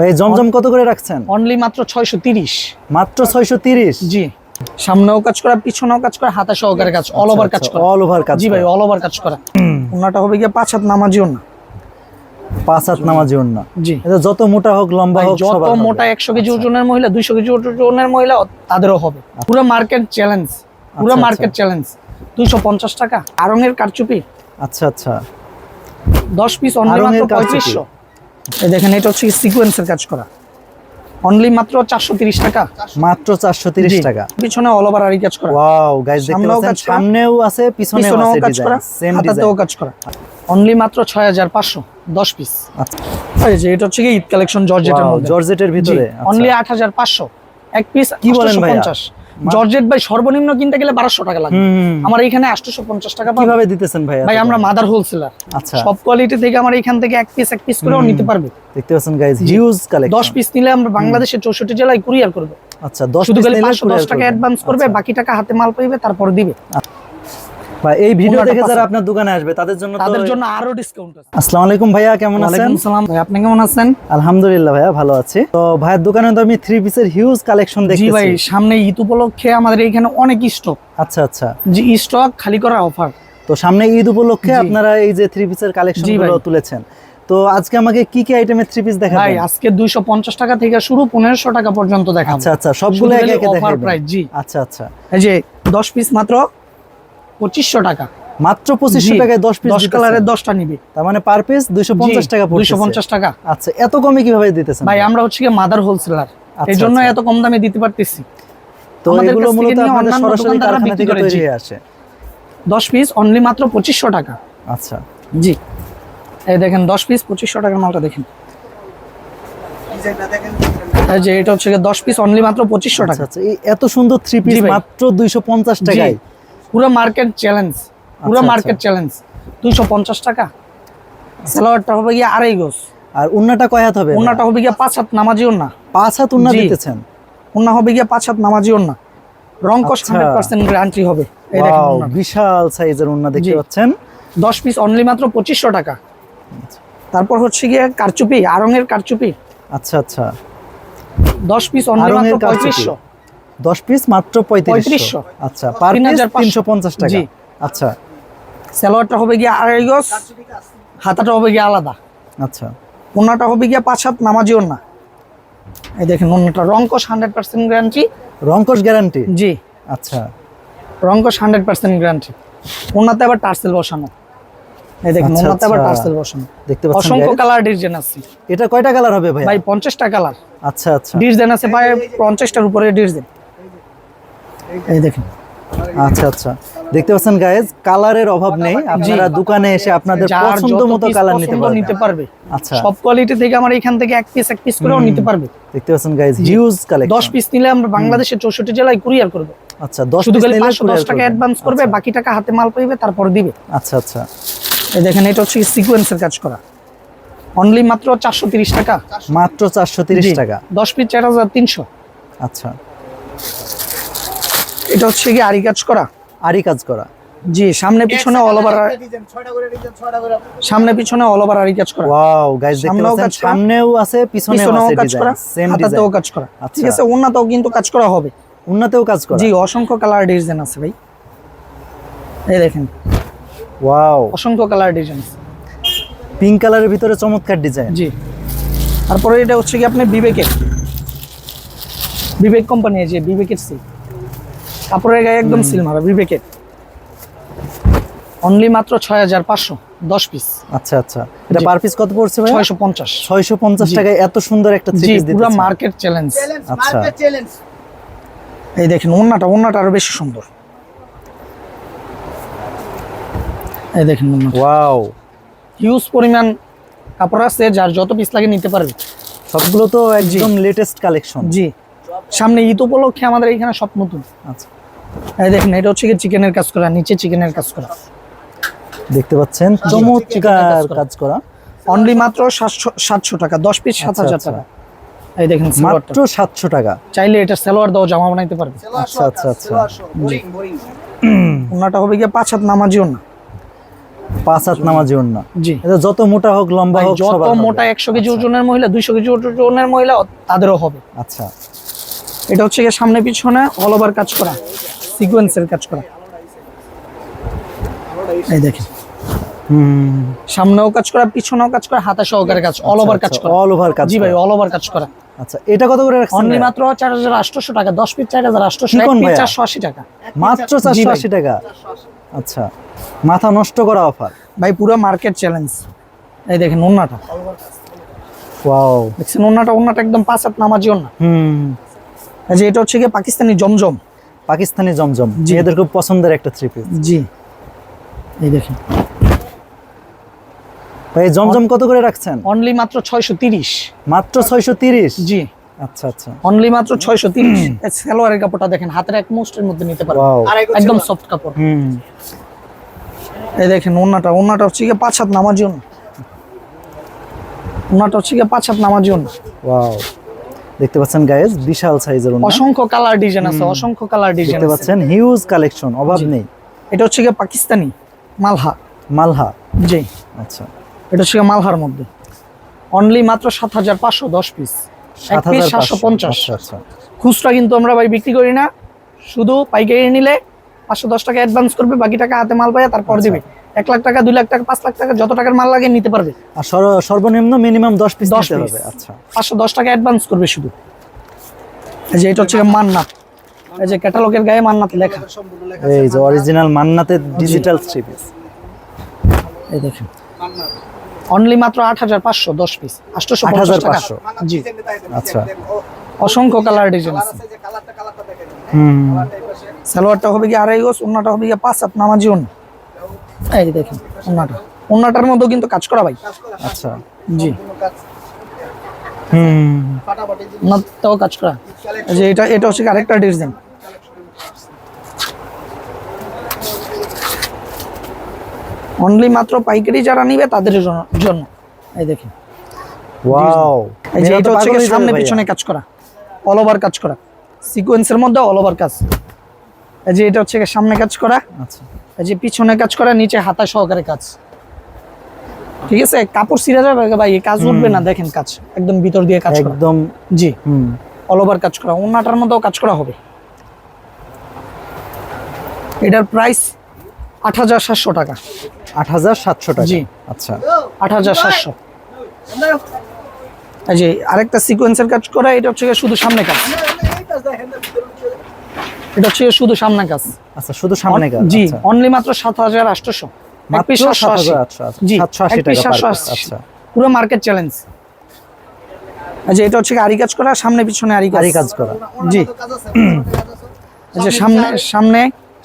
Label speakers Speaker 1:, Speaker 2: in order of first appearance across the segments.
Speaker 1: এই জমজম কত করে রাখছেন?
Speaker 2: অনলি মাত্র 630
Speaker 1: মাত্র 630
Speaker 2: জি। সামনেও কাজ করা পিছনেও কাজ করা হাতা সহকারে কাজ আচ্ছা, অল ওভার আচ্ছা, কাজ করা।
Speaker 1: অল ওভার কাজ
Speaker 2: জি ভাই অল ওভার কাজ করা। ওনাটা হবে গিয়ে পাঁচ হাত নামাজিও না
Speaker 1: পাঁচ হাত নামাজি ওড়না।
Speaker 2: জি।
Speaker 1: এটা যত মোটা হোক লম্বা হোক
Speaker 2: যত মোটা 100 কেজি
Speaker 1: আচ্ছা।
Speaker 2: ওজনের মহিলা 200 কেজি ওজনের মহিলা তাদেরও হবে। পুরো মার্কেট চ্যালেঞ্জ পুরো মার্কেট চ্যালেঞ্জ 250 টাকা আরঙের কারচুপি।
Speaker 1: আচ্ছা আচ্ছা।
Speaker 2: 10 পিস অনলি মাত্র 3500 এই দেখেন এটা হচ্ছে সিকোয়েন্সের কাজ করা। অনলি মাত্র চারশো তিরিশ টাকা।
Speaker 1: মাত্র চারশো তিরিশ
Speaker 2: জি।
Speaker 1: টাকা।
Speaker 2: পিছনে অল ওভার আরি কাজ করা।
Speaker 1: ওয়াও গাইস দেখতে পাচ্ছেন। সামনেও আছে পিছনেও আছে
Speaker 2: কাজ করা
Speaker 1: সেম ডিজাইন
Speaker 2: কাজ করা। অনলি মাত্র ছয় হাজার পাঁচশো দশ পিস
Speaker 1: আচ্ছা।
Speaker 2: এই যে এটা হচ্ছে কি ঈদ কালেকশন জর্জেটের মধ্যে।
Speaker 1: জর্জেটের ভিতরে। আচ্ছা।
Speaker 2: অনলি আট হাজার পাঁচশো এক পিস
Speaker 1: কি বলেন ভাইয়া?
Speaker 2: জর্জেট ভাই সর্বনিম্ন কিনতে গেলে বারোশো টাকা লাগবে। আমার এখানে আটশো পঞ্চাশ টাকা
Speaker 1: কীভাবে দিতেছেন ভাই
Speaker 2: ভাই আমরা মাদার হোলসেলার।
Speaker 1: আচ্ছা।
Speaker 2: সব কোয়ালিটি থেকে আমার এখান থেকে এক পিস এক পিস করে নিতে পারবে।
Speaker 1: দেখতে পাচ্ছেন গাইস হিউজ কালেকশন
Speaker 2: দশ পিস নিলে আমরা বাংলাদেশের চৌষট্টি জেলায় কুরিয়ার করব।
Speaker 1: আচ্ছা 10
Speaker 2: শুধু
Speaker 1: পিস নিলে
Speaker 2: পাঁচশো দশ
Speaker 1: courier
Speaker 2: টাকা অ্যাডভান্স করবে
Speaker 1: আচ্ছা।
Speaker 2: বাকি টাকা হাতে মাল পাইবে তারপর দিবে।
Speaker 1: ভাই এই ভিডিও দেখে যারা আপনার দোকানে আসবে তাদের জন্য
Speaker 2: তাদের জন্য আরও ডিসকাউন্ট আছে।
Speaker 1: আসসালামু আলাইকুম ভাইয়া কেমন আছেন?
Speaker 2: সালাম। ভাই আপনি কেমন আছেন?
Speaker 1: আলহামদুলিল্লাহ ভাইয়া ভালো আছি। তো ভাইয়ের দোকানে তো আমি থ্রি পিসের হিউজ কালেকশন
Speaker 2: জি ভাই সামনে ঈদ উপলক্ষে আমাদের এখানে অনেক স্টক
Speaker 1: আচ্ছা আচ্ছা।
Speaker 2: জি স্টক খালি করার অফার
Speaker 1: তো সামনে ঈদ উপলক্ষে আপনারা এই যে থ্রি পিসের কালেকশন
Speaker 2: জি
Speaker 1: গুলো
Speaker 2: ভাই।
Speaker 1: তুলেছেন। তো আজকে আমাকে কি কি আইটেমের থ্রি পিস
Speaker 2: ভাই আজকে দুইশো পঞ্চাশ টাকা থেকে শুরু পনেরোশো টাকা পর্যন্ত দেখাবো।
Speaker 1: আচ্ছা আচ্ছা সবগুলো একে একে
Speaker 2: প্রাইস জি।
Speaker 1: আচ্ছা আচ্ছা।
Speaker 2: এই যে দশ পিস মাত্র পঁচিশশো টাকা।
Speaker 1: মাত্র পঁচিশশো টাকায় দশ পিস
Speaker 2: দশ কালারের দশটা নিবে।
Speaker 1: তার মানে পার পিস দুইশো পঞ্চাশ টাকা
Speaker 2: দুইশো পঞ্চাশ টাকা।
Speaker 1: আচ্ছা এত কমে কীভাবে দিতেছেন?
Speaker 2: ভাই আমরা হচ্ছে মাদার হোলসেলার
Speaker 1: আচ্ছা,
Speaker 2: এই জন্য
Speaker 1: আচ্ছা।
Speaker 2: এত কম দামে দিতে পারতেছি।
Speaker 1: তো এগুলো মূলত
Speaker 2: অন্যান্য
Speaker 1: সরাসরি কারখানা থেকে তৈরি হয়ে আসে।
Speaker 2: দশ পিস অনলি মাত্র পঁচিশশো টাকা।
Speaker 1: আচ্ছা।
Speaker 2: জি। এই দেখেন দশ পিস পঁচিশশো টাকার মালটা দেখেন। যে এটা হচ্ছে দশ পিস অনলি মাত্র পঁচিশশো
Speaker 1: আচ্ছা
Speaker 2: টাকা।
Speaker 1: আচ্ছা এত সুন্দর থ্রি পিস মাত্র দুইশো পঞ্চাশ টাকায়।
Speaker 2: পুরো মার্কেট চ্যালেঞ্জ পুরো
Speaker 1: আচ্ছা,
Speaker 2: মার্কেট চ্যালেঞ্জ দুইশো পঞ্চাশ টাকা। সালোয়ারটা হবে গিয়ে আড়াই গোস
Speaker 1: আর উন্নাটা কয় হাত হবে?
Speaker 2: ওনাটা হবে গিয়ে পাঁচ হাত নামাজি ওনা
Speaker 1: পাঁচ হাত উন্না দিতেছেন?
Speaker 2: ওনা হবে গিয়ে পাঁচ হাত নামাজি ওনা রংকশ
Speaker 1: আচ্ছা।
Speaker 2: হান্ড্রেড পার্সেন্ট গ্যারান্টি হবে। এই দেখেন
Speaker 1: বিশাল সাইজের উন্না দেখতে। পাচ্ছেন।
Speaker 2: দশ পিস অনলি মাত্র পঁচিশশো টাকা।
Speaker 1: আচ্ছা।
Speaker 2: তারপর হচ্ছে গিয়ে কারচুপি আরঙের কারচুপি।
Speaker 1: আচ্ছা আচ্ছা।
Speaker 2: দশ পিস অনলি মাত্র। পঁয়ত্রিশশো
Speaker 1: দশ পিস মাত্র পঁয়ত্রিশশো। আচ্ছা পার পিস
Speaker 2: 3500
Speaker 1: তিনশো পঞ্চাশ টাকা। আচ্ছা।
Speaker 2: সালোয়ারটা হবে গিয়ে আড়াই গজ হাতাটা হবে গিয়ে আলাদা।
Speaker 1: আচ্ছা।
Speaker 2: ওনাটা হবে গিয়ে পাঁচ হাত নামাজি ওনা এই দেখেন ওনাটা রংকশ হান্ড্রেড পার্সেন্ট গ্যারান্টি
Speaker 1: রংকশ গ্যারান্টি
Speaker 2: জি।
Speaker 1: আচ্ছা।
Speaker 2: রংকশ হান্ড্রেড পার্সেন্ট গ্যারান্টি ওনাতে আবার টার্সেল বসানো। এই দেখেন
Speaker 1: আচ্ছা,
Speaker 2: ওনাতে আবার
Speaker 1: আচ্ছা।
Speaker 2: টার্সেল বসানো।
Speaker 1: দেখতে পাচ্ছেন
Speaker 2: অসংখ্য কালার ডিজাইন আছে।
Speaker 1: এটা কয়টা কালার হবে ভাই
Speaker 2: ভাই পঞ্চাশটা কালার
Speaker 1: আচ্ছা আচ্ছা।
Speaker 2: ডিজাইন আছে ভাই পঞ্চাশটার উপরে ডিজাইন এই দেখেন।
Speaker 1: আচ্ছা আচ্ছা। দেখতে পাচ্ছেন গাইজ কালারের অভাব নেই। আপনারা দোকানে এসে আপনাদের পছন্দ মতো কালার নিতে পারবেন।
Speaker 2: নিতে পারবে।
Speaker 1: আচ্ছা।
Speaker 2: সব কোয়ালিটি থেকে আমার এখান থেকে এক পিস এক পিস করেও নিতে পারবে।
Speaker 1: দেখতে পাচ্ছেন গাইজ হিউজ কালেকশন
Speaker 2: দশ পিস নিলে আমরা বাংলাদেশের চৌষট্টি জেলায় কুরিয়ার করব।
Speaker 1: আচ্ছা দশ
Speaker 2: শুধু
Speaker 1: পিস
Speaker 2: খালি
Speaker 1: নিলে
Speaker 2: পাঁচশো দশ
Speaker 1: courier
Speaker 2: টাকা অ্যাডভান্স করবে
Speaker 1: আচ্ছা,
Speaker 2: বাকি টাকা হাতে মাল পাইবে তারপর দিবে।
Speaker 1: আচ্ছা আচ্ছা।
Speaker 2: এই দেখেন এটা হচ্ছে সিকোয়েন্সের কাজ করা। অনলি মাত্র চারশো তিরিশ টাকা।
Speaker 1: মাত্র চারশো তিরিশ
Speaker 2: জি,
Speaker 1: টাকা।
Speaker 2: দশ পিস চার হাজার তিনশো।
Speaker 1: আচ্ছা।
Speaker 2: এটা হচ্ছে কি আরি কাজ করা?
Speaker 1: আরই কাজ করা।
Speaker 2: জি সামনে পিছনে অল ওভার সামনে পিছনে অল ওভার আরি কাজ করা।
Speaker 1: ওয়াও গাইজ দেখতে
Speaker 2: সামনেও
Speaker 1: পাচ্ছেন সামনেও আছে পিছনেও আছে
Speaker 2: কাজ করা হাতাতেও কাজ করা।
Speaker 1: আচ্ছা।
Speaker 2: ঠিক আছে ওনাতেও কিন্তু কাজ করা হবে।
Speaker 1: উন্নতেও কাজ করা।
Speaker 2: জি অসংখ্য কালার ডিজাইন আছে ভাই। এই দেখেন।
Speaker 1: ওয়াও
Speaker 2: অসংখ্য কালার ডিজাইন
Speaker 1: পিঙ্ক কালারের ভিতরে চমৎকার ডিজাইন
Speaker 2: জি। তারপরে এটা হচ্ছে কি আপনি বিবেকের বিবেক কোম্পানি যে বিবেকের সিল কাপড়ের গায়ে একদম সিল মারা বিবেকের অনলি মাত্র ছয় হাজার পাঁচশো দশ পিস
Speaker 1: আচ্ছা আচ্ছা। এটা পার পিস কত পড়ছে ভাই
Speaker 2: ছয়শো পঞ্চাশ।
Speaker 1: ছয়শো পঞ্চাশ টাকায় এত সুন্দর একটা থ্রি
Speaker 2: জি
Speaker 1: পিস
Speaker 2: পুরো মার্কেট চ্যালেঞ্জ
Speaker 1: আচ্ছা।
Speaker 2: এই দেখেন ওন্নাটা ওন্নাটা আরও বেশি সুন্দর। এই দেখেন
Speaker 1: ওয়াও
Speaker 2: হিউজ পরিমাণ কাপড় আছে যার যত পিস লাগে নিতে পারবে।
Speaker 1: সবগুলো তো একদম লেটেস্ট কালেকশন
Speaker 2: জি। সামনে ঈদ উপলক্ষে আমাদের এখানে সব নতুন।
Speaker 1: আচ্ছা।
Speaker 2: এই দেখেন এটা হচ্ছে কি চিকেনের কাজ করা নিচে চিকেনের কাজ করা।
Speaker 1: দেখতে পাচ্ছেন? চমৎকার
Speaker 2: কাজ করা। অনলি মাত্র সাতশো সাতশো টাকা দশ পিস সাত
Speaker 1: আচ্ছা,
Speaker 2: হাজার
Speaker 1: আচ্ছা।
Speaker 2: টাকা। এই দেখেন
Speaker 1: মাত্র সাতশো টাকা।
Speaker 2: চাইলে এটা সালোয়ার দাও জামা বানাইতে পারবে।
Speaker 1: আচ্ছা আচ্ছা আচ্ছা।
Speaker 2: ওনাটা হবে গিয়ে পাঁচ হাত নামাজিও না।
Speaker 1: পাঁচ হাত নামাজি ওড়না
Speaker 2: জি।
Speaker 1: এটা যত মোটা হোক লম্বা হোক
Speaker 2: যত মোটা একশো কেজি ওজনের মহিলা দুইশো কেজি ওজনের মহিলা তাদেরও হবে।
Speaker 1: আচ্ছা।
Speaker 2: এটা হচ্ছে গিয়ে সামনে পিছনে অল ওভার কাজ করা। সিকোয়েন্সের কাজ করা। এই দেখেন। সামনেও কাজ করা পিছনেও কাজ করা হাতে সহকারে কাজ অল ওভার কাজ করা।
Speaker 1: অল ওভার কাজ
Speaker 2: জি ভাই অল ওভার কাজ করা।
Speaker 1: আচ্ছা এটা কত করে রাখছেন
Speaker 2: অনলি মাত্র চার হাজার আটশোশো টাকা দশ পিস চার হাজার আটশোশো
Speaker 1: কি
Speaker 2: পিস
Speaker 1: ভাইয়া?
Speaker 2: চারশো আশি টাকা।
Speaker 1: মাত্র
Speaker 2: জি
Speaker 1: চারশো
Speaker 2: ভাই।
Speaker 1: আশি টাকা? আচ্ছা মাথা নষ্ট করা অফার
Speaker 2: ভাই পুরো মার্কেট চ্যালেঞ্জ এই দেখেন ওন্নাটা।
Speaker 1: ওয়াও
Speaker 2: দেখছেন ওন্নাটা ওন্নাটা একদম পাঁচ হাত নামাজি ওন্না।
Speaker 1: হুম।
Speaker 2: এই যে এটা হচ্ছে গিয়ে পাকিস্তানি জমজম।
Speaker 1: পাকিস্তানি জমজম। এদের খুব পছন্দের একটা থ্রি পিস
Speaker 2: জি। এই দেখেন।
Speaker 1: ভাই জমজম কত করে রাখছেন?
Speaker 2: অনলি মাত্র ছয়শো তিরিশ।
Speaker 1: মাত্র ছয়শো তিরিশ?
Speaker 2: জি।
Speaker 1: আচ্ছা আচ্ছা।
Speaker 2: অনলি মাত্র ছয়শো তিরিশ। সালোয়ারের কাপড়টা দেখেন হাতের এক মুষ্টের মধ্যে নিতে পারবেন একদম সফট কাপড়।
Speaker 1: হুম।
Speaker 2: এই দেখেন ওন্নাটা ওন্নাটা হচ্ছে কি পাঁচ হাত নামাজি ওন্না। ওন্নাটা হচ্ছে গিয়ে পাঁচ হাত নামাজি ওন্না।
Speaker 1: ওয়াও দেখতে পাচ্ছেন গাইজ বিশাল সাইজের
Speaker 2: অসংখ্য কালার ডিজাইন আছে অসংখ্য কালার ডিজাইন
Speaker 1: দেখতে পাচ্ছেন হিউজ কালেকশন অভাব নেই।
Speaker 2: এটা হচ্ছে গিয়ে পাকিস্তানি মালহা।
Speaker 1: মালহা।
Speaker 2: জি।
Speaker 1: আচ্ছা।
Speaker 2: এটা হচ্ছে মালহার মধ্যে। অনলি মাত্র সাত হাজার পাঁচশো দশ পিস এক
Speaker 1: সাত
Speaker 2: পিস
Speaker 1: হাজার
Speaker 2: সাতশো পঞ্চাশ।
Speaker 1: আচ্ছা আচ্ছা।
Speaker 2: খুচরা কিন্তু আমরা ভাই বিক্রি করি না। শুধু পাইকারি নিলে পাঁচশো দশ টাকা অ্যাডভান্স করবে বাকি টাকা হাতে মাল পায় তারপর
Speaker 1: আচ্ছা।
Speaker 2: দিবে। এক লাখ টাকা দুই লাখ টাকা পাঁচ লাখ টাকা যত টাকার মাল লাগে নিতে পারবে।
Speaker 1: আর সর্বনিম্ন মিনিমাম দশ পিস
Speaker 2: 10
Speaker 1: নিতে হবে আচ্ছা।
Speaker 2: পাঁচশো দশ টাকা অ্যাডভান্স করবে শুধু। এই যে এটা হচ্ছে মান্না। এই যে ক্যাটালগের গায়ে মান্নাতে লেখা।
Speaker 1: এই যে অরিজিনাল মান্নাতে ডিজিটাল থ্রি পিস
Speaker 2: এই দেখেন। অনলি মাত্র আট হাজার পাঁচশো দশ পিস আটশোশো
Speaker 1: আট হাজার পাঁচশো।
Speaker 2: জি।
Speaker 1: আচ্ছা।
Speaker 2: অসংখ্য কালার ডিজাইন আছে।
Speaker 1: হুম।
Speaker 2: সালোয়ারটা হবে কি আড়াই গোস ওন্নাটা হবে কি পাঁচ হাত নামাজি ওন্না এই দেখেন ওন্নাটা ওন্নাটার মধ্যেও কিন্তু কাজ করা ভাই।
Speaker 1: আচ্ছা।
Speaker 2: জি।
Speaker 1: হুম।
Speaker 2: ওন্নাটাও কাজ করা। যে এটা এটা হচ্ছে আরেকটা ডিজাইন অনলি মাত্র পাইকারি যারা নিবে তাদের জন্য- এই দেখেন।
Speaker 1: ওয়াও
Speaker 2: এই যে এটা হচ্ছে সামনে পিছনে কাজ করা। অল ওভার কাজ করা। সিকোয়েন্সের মধ্যে অল ওভার কাজ। এই যে এটা হচ্ছে সামনে কাজ করা।
Speaker 1: আচ্ছা।
Speaker 2: এই যে পিছনে কাজ করা নিচে হাতা সহকারে কাজ। ঠিক আছে? কাপড় ছিঁড়ে যাবে ভাই কাজ উঠবে না দেখেন কাজ। একদম ভিতর দিয়ে কাজ করা।
Speaker 1: একদম
Speaker 2: জি। অল ওভার কাজ করা। ওনাটার মধ্যেও কাজ করা হবে। এটার প্রাইস আট হাজার সাতশো টাকা।
Speaker 1: আট হাজার সাতশো টাকা?
Speaker 2: জি।
Speaker 1: আচ্ছা।
Speaker 2: আট হাজার সাতশো। যে আরেকটা সিকোয়েন্সের কাজ করা এটা হচ্ছে শুধু সামনে কাজ। এটা হচ্ছে শুধু সামনে কাজ
Speaker 1: আচ্ছা শুধু সামনে কাজ
Speaker 2: জি
Speaker 1: আচ্ছা।
Speaker 2: অনলি মাত্র এক
Speaker 1: মাত্র
Speaker 2: পিস সাতশো আশি।
Speaker 1: 7,800
Speaker 2: জি
Speaker 1: 780 টাকা per
Speaker 2: সাতশো
Speaker 1: piece,
Speaker 2: আশি।
Speaker 1: আচ্ছা।
Speaker 2: পুরো মার্কেট চ্যালেঞ্জ আচ্ছা এটা হচ্ছে আরি কাজ করা সামনে পিছনে আরি কাজ
Speaker 1: আরি কাজ করা।
Speaker 2: জি। যে সামনে সামনে।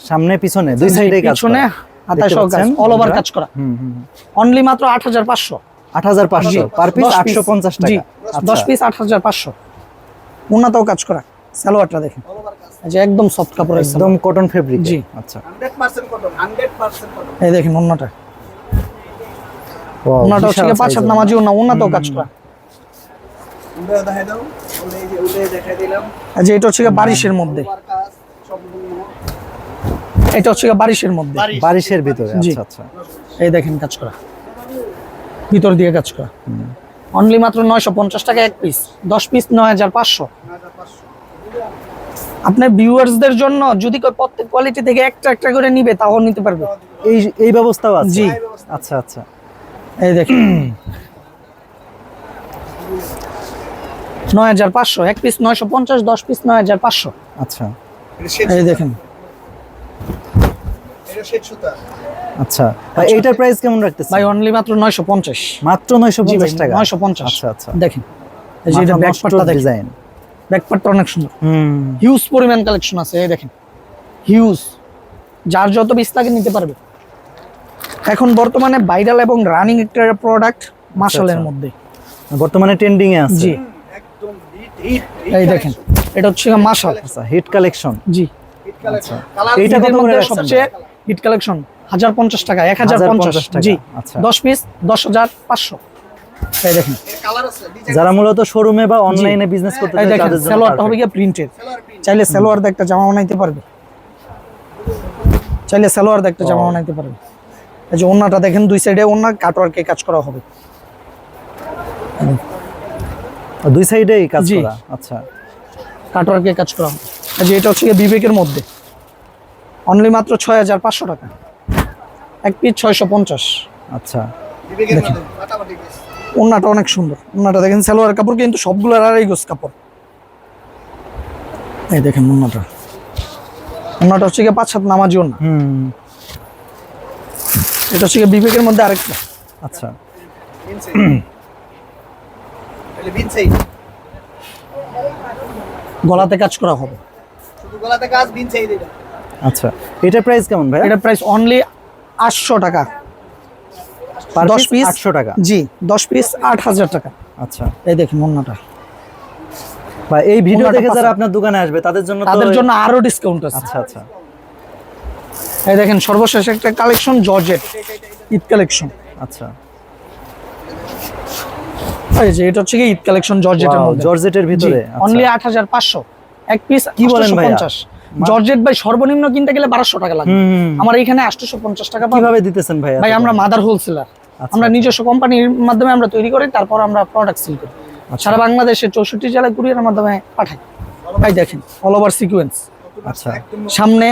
Speaker 1: সামনে পিছনে দুই সাইডে কাজ
Speaker 2: পিছনে হাতা সহ কাজ অল ওভার কাজ করা।
Speaker 1: হুম হুম
Speaker 2: অনলি মাত্র আট হাজার পাঁচশো।
Speaker 1: আট হাজার পাঁচশো পার পিস
Speaker 2: দশ
Speaker 1: আটশো পঞ্চাশ
Speaker 2: জি
Speaker 1: টাকা
Speaker 2: দশ
Speaker 1: আচ্ছা।
Speaker 2: পিস আট হাজার পাঁচশো। উন্নতও কাজ করা সালোয়ারটা দেখেন। এই যে একদম সফট কাপড়
Speaker 1: একদম। কটন ফেব্রিক
Speaker 2: জি।
Speaker 1: আচ্ছা।
Speaker 2: এই দেখেন অন্যটা
Speaker 1: Wow,
Speaker 2: অন্যটা হচ্ছে পাঁচ হাত। নামাজি অন্য উন্নতও কাজ করা। এই যে এটা হচ্ছে বারিশের মধ্যে। এটা হচ্ছে বারিশের মধ্যে।
Speaker 1: বারিশের ভিতরে আচ্ছা আচ্ছা।
Speaker 2: এই দেখেন কাজ করা। ভিতর দিয়ে কাজ করা। অনলি মাত্র নয়শো পঞ্চাশ টাকা এক পিস দশ পিস নয় হাজার পাঁচশো। আপনার ভিউয়ার্সদের জন্য যদি প্রত্যেক কোয়ালিটি থেকে একটা একটা করে নিবে তাও নিতে পারবে।
Speaker 1: এই এই ব্যবস্থাও আছে?
Speaker 2: জি।
Speaker 1: আচ্ছা আচ্ছা।
Speaker 2: এই দেখেন। নয় হাজার পাঁচশো এক পিস নয়শো পঞ্চাশ দশ পিস নয় হাজার পাঁচশো।
Speaker 1: আচ্ছা।
Speaker 2: এই দেখেন।
Speaker 1: আচ্ছা। ভাই এইটার প্রাইস কেমন রাখতেছেন?
Speaker 2: ভাই অনলি মাত্র নয়শো পঞ্চাশ।
Speaker 1: মাত্র নয়শো
Speaker 2: জি ভাই
Speaker 1: পঞ্চাশ টাকা?
Speaker 2: নয়শো পঞ্চাশ।
Speaker 1: আচ্ছা আচ্ছা।
Speaker 2: দেখেন। এই যে এটা ব্যাকপার্টটা দেখেন।
Speaker 1: ডিজাইন
Speaker 2: ব্যাকপার্টটা অনেক সুন্দর। হিউজ পরিমাণ কালেকশন আছে এই দেখেন। হিউজ যার যত পিস লাগে নিতে পারবে। এখন বর্তমানে ভাইরাল এবং রানিং একটা প্রোডাক্ট মাসালের
Speaker 1: আচ্ছা।
Speaker 2: মধ্যে।
Speaker 1: বর্তমানে ট্রেন্ডিং এ আছে।
Speaker 2: জি। এই দেখেন এটা হচ্ছে মাসাল।
Speaker 1: আচ্ছা হিট কালেকশন
Speaker 2: জি।
Speaker 1: আচ্ছা। এইটা কত করে
Speaker 2: সবচেয়ে হিট কালেকশন হাজার পঞ্চাশ টাকা এক হাজার পঞ্চাশ।
Speaker 1: টাকা,
Speaker 2: জি।
Speaker 1: আচ্ছা।
Speaker 2: দশ পিস দশ হাজার পাঁচশো। এই দেখেন।
Speaker 1: যারা মূলত শোরুমে বা অনলাইনে বিজনেস করতে চায়
Speaker 2: দেখেন
Speaker 1: তাদের জন্য
Speaker 2: সালোয়ারটা হবে। গিয়ে প্রিন্টেড চাইলে সালোয়ার দিয়ে একটা জামা বানাইতে পারবে। চাইলে সালোয়ার দিয়ে একটা জামা বানাইতে পারবে। এই যে ওন্নাটা দেখেন দুই সাইডে ওন্না কাটওয়ার্কে কাজ করা হবে।
Speaker 1: দুই সাইডেই কাজ। করা আচ্ছা।
Speaker 2: কাটওয়ার্কে কাজ করা হবে। এই যে এটা হচ্ছে গিয়ে বিবেকের মধ্যে। অনলি মাত্র ছয় হাজার পাঁচশো টাকা। এক পিস ছয়শো পঞ্চাশ।
Speaker 1: আচ্ছা।
Speaker 2: ওন্নাটা অনেক সুন্দর। ওন্নাটা দেখেন সালোয়ার কাপড় কিন্তু সবগুলো আড়াই গোস কাপড়। এই দেখেন ওন্নাটা ওন্নাটা হচ্ছে গিয়ে পাঁচ সাত নামাজি
Speaker 1: হুম।
Speaker 2: এটা হচ্ছে গিয়ে বিবেকের মধ্যে আরেকটা।
Speaker 1: আচ্ছা।
Speaker 2: গলাতে কাজ করা হবে।
Speaker 1: আচ্ছা। এটা প্রাইস কেমন ভাই
Speaker 2: এটা প্রাইস অনলি আটশো টাকা। দশ পিস
Speaker 1: আটশো টাকা।
Speaker 2: জি দশ পিস আট হাজার টাকা।
Speaker 1: আচ্ছা।
Speaker 2: এই দেখেন
Speaker 1: বা এই ভিডিও দেখে যারা আপনার দোকানে আসবে তাদের জন্য
Speaker 2: তাদের জন্য আরও ডিসকাউন্ট আছে।
Speaker 1: আচ্ছা আচ্ছা।
Speaker 2: এই দেখেন সর্বশেষ একটা কালেকশন জর্জেট ঈদ কালেকশন
Speaker 1: আচ্ছা।
Speaker 2: এই যে এটা হচ্ছে কি ঈদ কালেকশন জর্জেটের মধ্যে?
Speaker 1: জর্জেটের ভিতরে? আচ্ছা।
Speaker 2: অনলি হাজার পাঁচশো। এক পিস
Speaker 1: কি বলেন ভাইয়া?
Speaker 2: জর্জেট ভাই সর্বনিম্ন কিনতে গেলে বারোশো টাকা লাগবে
Speaker 1: হুম
Speaker 2: আমার এখানে আটশোশো পঞ্চাশ টাকা
Speaker 1: কীভাবে দিতেছেন ভাই
Speaker 2: ভাই আমরা মাদার হোলসেলার।
Speaker 1: আচ্ছা।
Speaker 2: আমরা নিজস্ব কোম্পানির মাধ্যমে আমরা তৈরি করি তারপর আমরা প্রোডাক্ট সেল করি।
Speaker 1: আচ্ছা।
Speaker 2: সারা বাংলাদেশে চৌষট্টি জেলায় কুরিয়ারের মাধ্যমে পাঠাই। ভাই দেখেন অল ওভার সিকুয়েন্স
Speaker 1: আচ্ছা।
Speaker 2: সামনে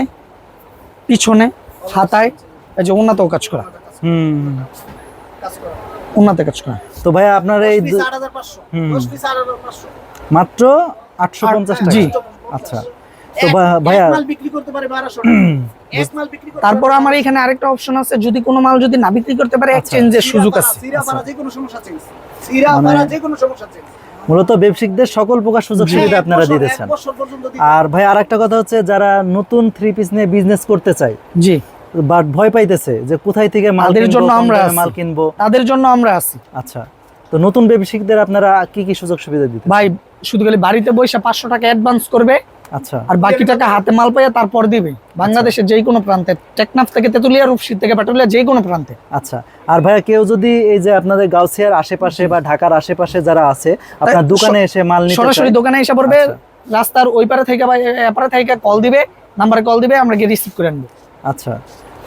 Speaker 2: পিছনে হাতায় এই যে উন্নতও কাজ করা।
Speaker 1: হুম।
Speaker 2: উন্নতে কাজ করা।
Speaker 1: তো ভাই আপনার এই মাত্র আটশো পঞ্চাশ টাকা।
Speaker 2: জি।
Speaker 1: আচ্ছা। তো
Speaker 2: তারপর আমার এখানে আরেকটা অপশন আছে যদি কোনো মাল যদি না বিক্রি করতে পারে এক্সচেঞ্জের সুযোগ আছে।
Speaker 1: মূলত ব্যবসায়িকদের সকল প্রকার সুযোগ সুবিধা আপনারা দিতেছেন আর ভাই আর একটা কথা হচ্ছে যারা নতুন থ্রি পিস নিয়ে বিজনেস করতে চায়
Speaker 2: জি।
Speaker 1: বাট ভয় পাইতেছে যে কোথায় থেকে মালদের
Speaker 2: জন্য আমরা
Speaker 1: মাল কিনবো।
Speaker 2: তাদের জন্য আমরা আছি।
Speaker 1: আচ্ছা। তো নতুন ব্যবসায়িকদের আপনারা কি কি সুযোগ সুবিধা দিতে
Speaker 2: ভাই শুধু খালি বাড়িতে বসে পাঁচশো টাকা অ্যাডভান্স করবে
Speaker 1: আচ্ছা।
Speaker 2: আর বাকি টাকা হাতে মাল পাইয়া তারপর দিবে। বাংলাদেশের যে কোনো প্রান্তে টেকনাফ থেকে তেতুলিয়া রূপসী থেকে পাটুলিয়া যে কোনো প্রান্তে।
Speaker 1: আচ্ছা। আর ভাইয়া কেউ যদি এই যে আপনাদের গাউসিয়ার আশেপাশে বা ঢাকার আশেপাশে যারা আছে আপনার দোকানে এসে মাল নিতে
Speaker 2: সরাসরি দোকানে এসে পড়বে
Speaker 1: আচ্ছা।
Speaker 2: রাস্তার ওই পারে থেকে বা এপারে থেকে কল দিবে নাম্বারে কল দিবে আমরা গিয়ে রিসিভ করে আনব।
Speaker 1: আচ্ছা।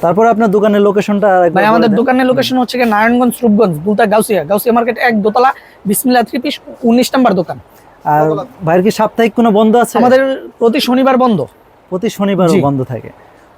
Speaker 1: তারপরে আপনার দোকানের লোকেশনটা
Speaker 2: ভাই আমাদের দোকানের লোকেশন হচ্ছে নারায়ণগঞ্জ রূপগঞ্জ বুলতা গাউসিয়া গাউসিয়া মার্কেট এক দোতলা বিসমিল্লা থ্রি পিস উনিশ নাম্বার দোকান।
Speaker 1: আর বাইরে কি সাপ্তাহিক কোনো বন্ধ আছে?
Speaker 2: আমাদের প্রতি শনিবার বন্ধ।
Speaker 1: প্রতি
Speaker 2: শনিবার
Speaker 1: বন্ধ থাকে।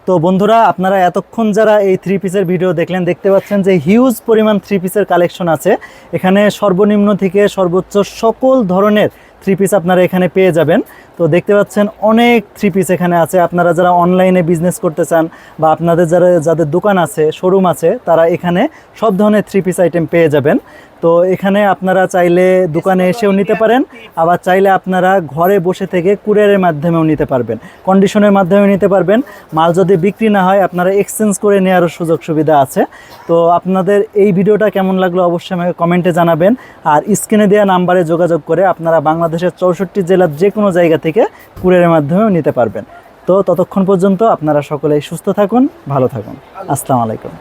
Speaker 1: তো বন্ধুরা আপনারা এতক্ষণ যারা এই থ্রি পিসের ভিডিও দেখলেন দেখতে পাচ্ছেন যে হিউজ পরিমাণ থ্রি পিসের কালেকশন আছে। এখানে সর্বনিম্ন থেকে সর্বোচ্চ সকল ধরনের থ্রি পিস আপনারা এখানে পেয়ে যাবেন। তো দেখতে পাচ্ছেন অনেক থ্রি পিস এখানে আছে। আপনারা যারা অনলাইনে বিজনেস করতে চান বা আপনাদের যারা যাদের দোকান আছে শোরুম আছে তারা এখানে সব ধরনের থ্রি পিস আইটেম পেয়ে যাবেন। তো এখানে আপনারা চাইলে দোকানে এসেও নিতে পারেন, আবার চাইলে আপনারা ঘরে বসে থেকে কুরিয়ারের মাধ্যমেও নিতে পারবেন। কন্ডিশনের মাধ্যমেও নিতে পারবেন। মাল যদি বিক্রি না হয়, আপনারা এক্সচেঞ্জ করে নেওয়ারও সুযোগ সুবিধা আছে। তো আপনাদের এই ভিডিওটা কেমন লাগল অবশ্যই আমাকে কমেন্টে জানাবেন। আর স্ক্রিনে দেওয়া নাম্বারে যোগাযোগ করে আপনারা বাংলাদেশের চৌষট্টি জেলার যে কোনো জায়গা থেকে কুরিয়ারের মাধ্যমেও নিতে পারবেন। তো ততক্ষণ পর্যন্ত আপনারা সকলেই সুস্থ থাকুন, ভালো থাকুন। আসসালামু আলাইকুম।